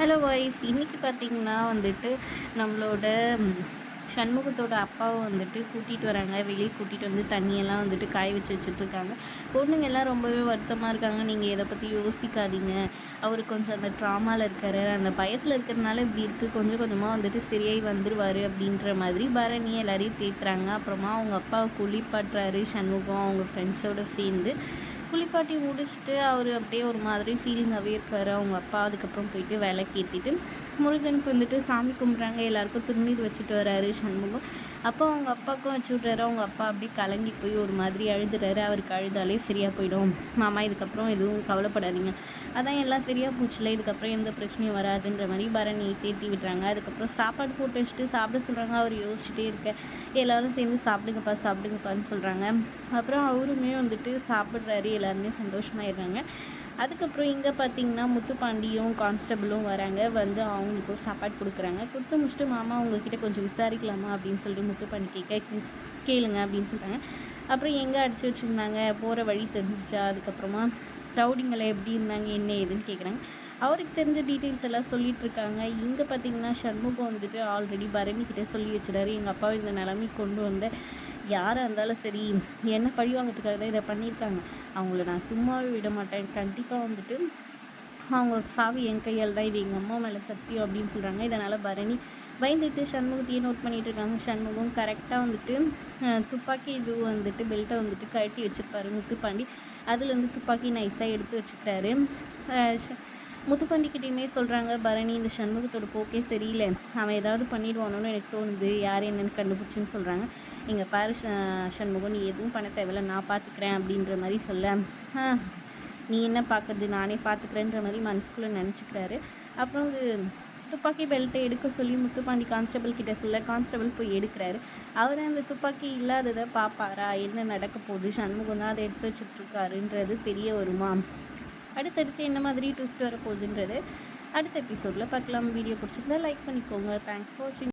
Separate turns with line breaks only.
Hello voice இன்றைக்கி பார்த்தீங்கன்னா வந்துட்டு நம்மளோட சண்முகத்தோட அப்பாவை வந்துட்டு கூட்டிகிட்டு வராங்க. வெளியே கூட்டிகிட்டு வந்து தண்ணியெல்லாம் வந்துட்டு காய வச்சு வச்சுட்ருக்காங்க பொண்ணுங்க எல்லாம் ரொம்பவே வருத்தமாக இருக்காங்க. நீங்கள் இதை பற்றி யோசிக்காதீங்க. அவர் கொஞ்சம் அந்த ட்ராமாவில் இருக்கார். அந்த பயத்தில் இருக்கிறதுனால இப்படி இருக்குது கொஞ்சம் கொஞ்சமாக வந்துட்டு சரியாகி வந்துடுவார் அப்படின்ற மாதிரி பரணி எல்லாரையும் தேத்துறாங்க. அப்புறமா அவங்க அப்பாவை குளிப்பாட்டுறாரு சண்முகம் அவங்க ஃப்ரெண்ட்ஸோடு சேர்ந்து. குளிப்பாட்டி முடிச்சுட்டு அவர் அப்படியே ஒரு மாதிரி ஃபீலிங்காகவே இருக்கார். அவங்க அப்பா அதுக்கப்புறம் போயிட்டு விளக்கு ஏற்றிட்டு முருகனுக்கு வந்துட்டு சாமி கும்பிட்றாங்க. எல்லாருக்கும் திருநீர் வச்சுட்டு வராரு சண்முகம். அப்போ அவங்க அப்பாவுக்கும் வச்சு விட்றாரு. அவங்க அப்பா அப்படியே கலங்கி போய் ஒரு மாதிரி அழுதுறாரு. அவருக்கு அழுதாலே சரியாக போயிடும். மாமா இதுக்கப்புறம் எதுவும் கவலைப்படாதீங்க. அதான் எல்லாம் சரியாக போச்சுல இதுக்கப்புறம் எந்த பிரச்சனையும் வராதுன்ற மாதிரி பரணி தேத்தி விடுறாங்க. அதுக்கப்புறம் சாப்பாடு போட்டு வச்சுட்டு சாப்பிட சொல்கிறாங்க அவர் யோசிச்சுட்டே இருக்க எல்லோரும் சேர்ந்து சாப்பிடுங்கப்பா சாப்பிடுங்கப்பான்னு சொல்கிறாங்க அப்புறம் அவருமே வந்துட்டு சாப்பிட்றாரு எல்லாருமே சந்தோஷமாயிடுறாங்க. அதுக்கப்புறம் இங்கே பார்த்தீங்கன்னா முத்துப்பாண்டியும் கான்ஸ்டபிளும் வராங்க வந்து அவங்களுக்கும் சாப்பாடு கொடுக்குறாங்க. கொடுத்து முடிச்சுட்டு மாமா அவங்கக்கிட்ட கொஞ்சம் விசாரிக்கலாமா அப்படின்னு சொல்லிட்டு முத்துப்பாண்டி கேட்க "கிஸ்- கேளுங்க அப்படின்னு சொல்கிறாங்க அப்புறம் எங்கே அடிச்சு வச்சுருந்தாங்க? போகிற வழி தெரிஞ்சிச்சா? அதுக்கப்புறமா ரவுடிங்களை எப்படி இருந்தாங்க என்ன ஏதுன்னு கேட்குறாங்க அவருக்கு தெரிஞ்ச டீட்டெயில்ஸ் எல்லாம் சொல்லிட்டு இருக்காங்க. இங்கே பார்த்தீங்கன்னா சண்முகம் வந்துட்டு ஆல்ரெடி பரணி கிட்டே சொல்லி வச்சுட்டாரு. எங்கள் அப்பாவை இந்த நிலைமைக்கு கொண்டு வந்த யாராக இருந்தாலும் சரி என்ன பழி வாங்கிறதுக்காக தான் இதை பண்ணியிருக்காங்க. அவங்கள நான் சும்மாவே விட மாட்டேன். கண்டிப்பாக வந்துட்டு அவங்க சாவி என் கையால் தான் இது எங்கள் அம்மா மேலே சத்தியம் அப்படின்னு சொல்கிறாங்க இதனால் பரணி பயந்துட்டு சண்முகத்தையே நோட் பண்ணிகிட்டு இருக்காங்க. சண்முகம் கரெக்டாக வந்துட்டு துப்பாக்கி இது வந்துட்டு பெல்ட்டை வந்துட்டு கழட்டி வச்சுருப்பாரு முத்துப்பாண்டி. அதுலேருந்து துப்பாக்கி நைஸாக எடுத்து வச்சுக்கிறாரு. முத்துப்பாண்டிக்கிட்டையுமே சொல்கிறாங்க பரணி இந்த சண்முகத்தோட போக்கே சரியில்லை. அவன் ஏதாவது பண்ணிடுவானோன்னு எனக்கு தோணுது. யார் என்னென்னு கண்டுபிடிச்சின்னு சொல்கிறாங்க இங்கே பாரு சண்முகம் நீ எதுவும் பண்ண தேவையில்ல. நான் பார்த்துக்கிறேன் அப்படின்ற மாதிரி சொல்ல நீ என்ன பார்க்குறது நானே பார்த்துக்கிறேன்ற மாதிரி மனசுக்குள்ளே நினச்சிக்கிறாரு. அப்புறம் வந்து துப்பாக்கி பெல்ட்டை எடுக்க சொல்லி முத்துப்பாண்டி கான்ஸ்டபிள் கிட்ட சொல்ல கான்ஸ்டபிள் போய் எடுக்கிறாரு. அவர் அந்த துப்பாக்கி இல்லாததை பார்ப்பாரா என்ன நடக்க போகுது? சண்முகம் தான் அதை எடுத்து வச்சுட்ருக்காருன்றது தெரிய வருமா? அடுத்தடுத்து என்ன மாதிரி ட்விஸ்ட் வரப்போகுதுன்றது அடுத்த எபிசோடில் பார்க்கலாம் வீடியோ பிடிச்சிருந்தா லைக் பண்ணிக்கோங்க. தேங்க்ஸ் ஃபார் வாட்சிங்